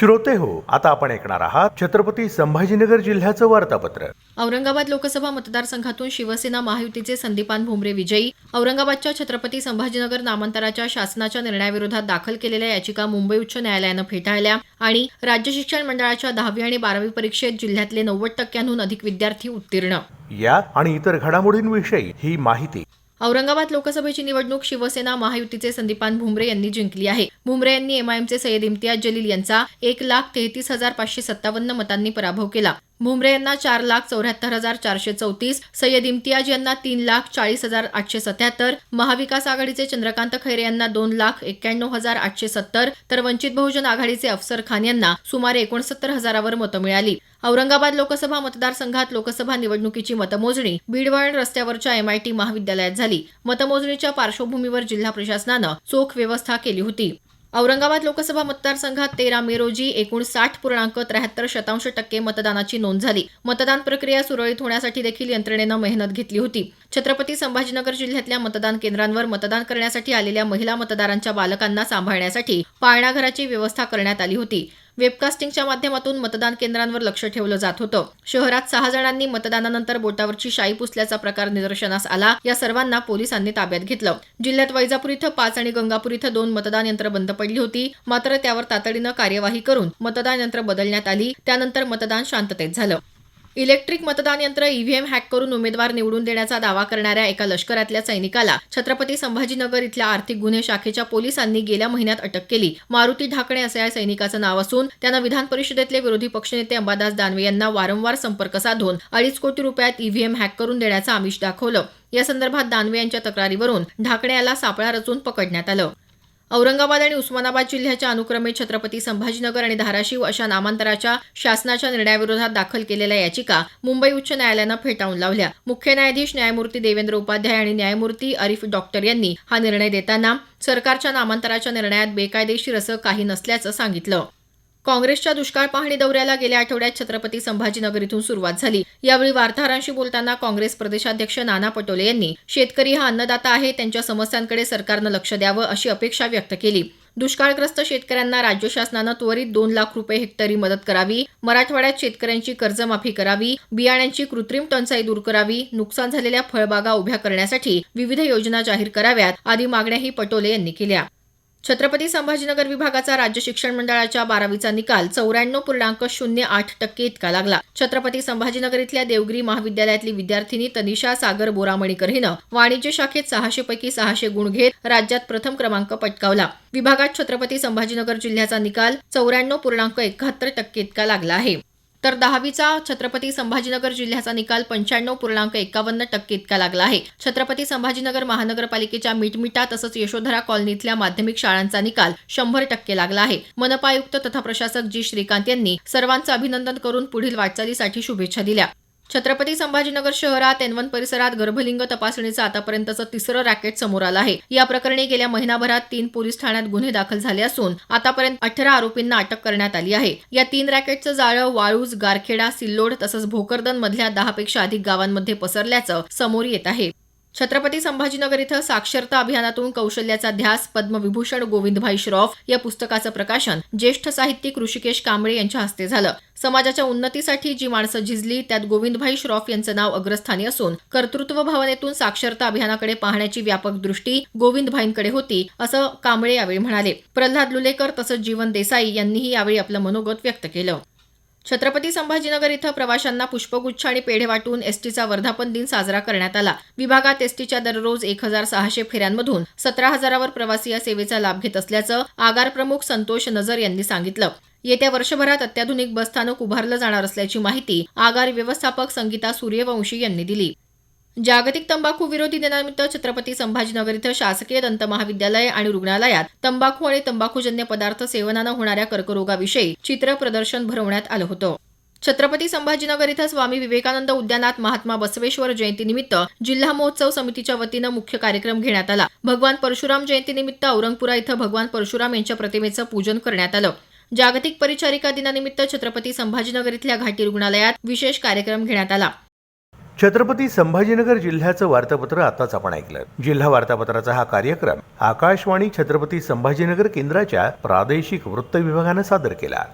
श्रोते हो. आता आपण ऐकणार आहात छत्रपती संभाजीनगर जिल्ह्याचं वार्तापत्र. औरंगाबाद लोकसभा मतदारसंघातून शिवसेना महायुतीचे संदीपान भुमरे विजयी. औरंगाबादच्या छत्रपती संभाजीनगर नामांतराच्या शासनाच्या निर्णयाविरोधात दाखल केलेल्या याचिका मुंबई उच्च न्यायालयानं फेटाळल्या आणि राज्य शिक्षण मंडळाच्या दहावी आणि बारावी परीक्षेत जिल्ह्यातले नव्वद टक्क्यांहून अधिक विद्यार्थी उत्तीर्ण. या आणि इतर घडामोडींविषयी ही माहिती औरंगाबाद लोकसभेची निवडणूक शिवसेना महायुतीचे संदीपान भुमरे यांनी जिंकली आहे. भुमरे यांनी एमआयएमचे सय्यद इम्तियाज जलील यांचा एक लाख तेहतीस हजार पाचशे सत्तावन्न मतांनी पराभव केला. भुमरे यांना चार लाख चौऱ्याहत्तर हजार चारशे चौतीस सय्यद इम्तियाज यांना तीन लाख चाळीस हजार आठशे सत्याहत्तर महाविकास आघाडीचे चंद्रकांत खैरे यांना दोन लाख एक्क्याण्णव हजार आठशे सत्तर तर वंचित बहुजन आघाडीचे अफसर खान यांना सुमारे एकोणसत्तर हजारावर मतं मिळाली. औरंगाबाद लोकसभा मतदारसंघात लोकसभा निवडणुकीची मतमोजणी बीडवळण रस्त्यावरच्या एमआयटी महाविद्यालयात झाली. मतमोजणीच्या पार्श्वभूमीवर जिल्हा प्रशासनानं चोख व्यवस्था केली होती. औरंगाबाद लोकसभा मतदारसंघात तेरा मे रोजी एकूण साठ पूर्णांक त्र्याहत्तर शतांश टक्के मतदानाची नोंद झाली. मतदान प्रक्रिया सुरळीत होण्यासाठी देखील यंत्रणेनं मेहनत घेतली होती. छत्रपती संभाजीनगर जिल्ह्यातल्या मतदान केंद्रांवर मतदान करण्यासाठी आलेल्या महिला मतदारांच्या बालकांना सांभाळण्यासाठी पाळणाघराची व्यवस्था करण्यात आली होती. वेबकास्टिंगच्या माध्यमातून मतदान केंद्रांवर लक्ष ठेवलं जात होतं. शहरात सहा जणांनी मतदानानंतर बोटावरची शाई पुसल्याचा प्रकार निदर्शनास आला. या सर्वांना पोलिसांनी ताब्यात घेतलं. जिल्ह्यात वैजापूर इथं पाच आणि गंगापूर इथं दोन मतदान यंत्र बंद पडली होती. मात्र त्यावर तातडीनं कार्यवाही करून मतदान यंत्र बदलण्यात आली. त्यानंतर मतदान शांततेत झालं. इलेक्ट्रिक मतदान यंत्र ईव्हीएम हॅक करून उमेदवार निवडून देण्याचा दावा करणाऱ्या एका लष्करातल्या सैनिकाला छत्रपती संभाजीनगर इथल्या आर्थिक गुन्हे शाखेच्या पोलिसांनी गेल्या महिन्यात अटक केली. मारुती ढाकणे असं या सैनिकाचं नाव असून त्यानं विधान परिषदेतले विरोधी पक्षनेते अंबादास दानवे यांना वारंवार संपर्क साधून अडीच कोटी रुपयात ईव्हीएम हॅक करून देण्याचं आमिष दाखवलं. या संदर्भात दानवे यांच्या तक्रारीवरून ढाकणे याला सापळा रचून पकडण्यात आलं. औरंगाबाद आणि उस्मानाबाद जिल्ह्याच्या अनुक्रमे छत्रपती संभाजीनगर आणि धाराशिव अशा नामांतराच्या शासनाच्या निर्णयाविरोधात दाखल केलेल्या याचिका मुंबई उच्च न्यायालयानं फेटाळून लावल्या. मुख्य न्यायाधीश न्यायमूर्ती देवेंद्र उपाध्याय आणि न्यायमूर्ती अरिफ डॉक्टर यांनी हा निर्णय देताना सरकारच्या नामांतराच्या निर्णयात बेकायदेशीर असं काही नसल्याचं सांगितलं. काँग्रेसच्या दुष्काळ पाहणी दौऱ्याला गेल्या आठवड्यात छत्रपती संभाजीनगर इथून सुरुवात झाली. यावेळी वार्ताहरांशी बोलताना काँग्रेस प्रदेशाध्यक्ष नाना पटोले यांनी शेतकरी हा अन्नदाता आहे त्यांच्या समस्यांकडे सरकारनं लक्ष द्यावं अशी अपेक्षा व्यक्त केली. दुष्काळग्रस्त शेतकऱ्यांना राज्य शासनानं त्वरित दोन लाख रुपये हेक्टरी मदत करावी मराठवाड्यात शेतकऱ्यांची कर्जमाफी करावी बियाण्यांची कृत्रिम टंचाई दूर करावी नुकसान झालेल्या फळबागा उभ्या करण्यासाठी विविध योजना जाहीर कराव्यात आदी मागण्याही पटोले यांनी केल्या. छत्रपती संभाजीनगर विभागाचा राज्य शिक्षण मंडळाच्या बारावीचा निकाल चौऱ्याण्णव पूर्णांक शून्य आठ टक्के इतका लागला. छत्रपती संभाजीनगर इथल्या देवगिरी महाविद्यालयातली विद्यार्थिनी तनिषा सागर बोरामणीकर हिनं वाणिज्य शाखेत सहाशे पैकी सहाशे गुण घेत राज्यात प्रथम क्रमांक पटकावला. विभागात छत्रपती संभाजीनगर जिल्ह्याचा निकाल चौऱ्याण्णव पूर्णांक एकाहत्तर टक्के इतका लागला आहे. तर दहावीचा छत्रपती संभाजीनगर जिल्ह्याचा निकाल पंच्याण्णव पूर्णांक एकावन्न टक्के इतका लागला आहे. छत्रपती संभाजीनगर महानगरपालिकेच्या मिटमिटा तसंच यशोधरा कॉलनीतल्या माध्यमिक शाळांचा निकाल शंभर टक्के लागला आहे. मनपा आयुक्त तथा प्रशासक जी श्रीकांत यांनी सर्वांचं अभिनंदन करून पुढील वाटचालीसाठी शुभेच्छा दिल्या. छत्रपती संभाजीनगर शहरात एन वन परिसरात गर्भलिंग तपासणीचं आतापर्यंतचं तिसरं रॅकेट समोर आलं आहे. या प्रकरणी गेल्या महिनाभरात तीन पोलीस ठाण्यात गुन्हे दाखल झाले असून आतापर्यंत अठरा आरोपींना अटक करण्यात आली आहे. या तीन रॅकेटचं जाळं वाळूज गारखेडा सिल्लोड तसंच भोकरदन मधल्या दहापेक्षा अधिक गावांमध्ये पसरल्याचं समोर येत आहे. छत्रपती संभाजीनगर इथं साक्षरता अभियानातून कौशल्याचा ध्यास पद्मविभूषण गोविंदभाई श्रॉफ या पुस्तकाचं प्रकाशन ज्येष्ठ साहित्यिक ऋषिकेश कांबळे यांच्या हस्ते झालं. समाजाच्या उन्नतीसाठी जी माणसं झिजली त्यात गोविंदभाई श्रॉफ यांचं नाव अग्रस्थानी असून कर्तृत्व भावनेतून साक्षरता अभियानाकडे पाहण्याची व्यापक दृष्टी गोविंदभाईंकडे होती असं कांबळे यावेळी म्हणाले. प्रल्हाद लुलेकर तसंच जीवन देसाई यांनीही यावेळी आपलं मनोगत व्यक्त केलं. छत्रपती संभाजीनगर इथं प्रवाशांना पुष्पगुच्छ आणि पेढे वाटून एसटीचा वर्धापन दिन साजरा करण्यात आला. विभागात एसटीच्या दररोज एक हजार सहाशे फेऱ्यांमधून सतरा हजारावर प्रवासी या सेवेचा लाभ घेत असल्याचं आगार प्रमुख संतोष नजर यांनी सांगितलं. येत्या वर्षभरात अत्याधुनिक बसस्थानक उभारलं जाणार असल्याची माहिती आगार व्यवस्थापक संगीता सूर्यवंशी यांनी दिली. जागतिक तंबाखू विरोधी दिनानिमित्त छत्रपती संभाजीनगर इथं शासकीय दंत महाविद्यालय आणि रुग्णालयात तंबाखू आणि तंबाखूजन्य पदार्थ सेवनानं होणाऱ्या कर्करोगाविषयी चित्र प्रदर्शन भरवण्यात आलं होतं. छत्रपती संभाजीनगर इथं स्वामी विवेकानंद उद्यानात महात्मा बसवेश्वर जयंतीनिमित्त जिल्हा महोत्सव समितीच्या वतीनं मुख्य कार्यक्रम घेण्यात आला. भगवान परशुराम जयंतीनिमित्त औरंगपुरा इथं भगवान परशुराम यांच्या प्रतिमेचं पूजन करण्यात आलं. जागतिक परिचारिका दिनानिमित्त छत्रपती संभाजीनगर इथल्या घाटी रुग्णालयात विशेष कार्यक्रम घेण्यात आला. छत्रपती संभाजीनगर जिल्ह्याचं वार्तापत्र आताच आपण ऐकलं. जिल्हा वार्तापत्राचा हा कार्यक्रम आकाशवाणी छत्रपती संभाजीनगर केंद्राच्या प्रादेशिक वृत्त विभागानं सादर केला.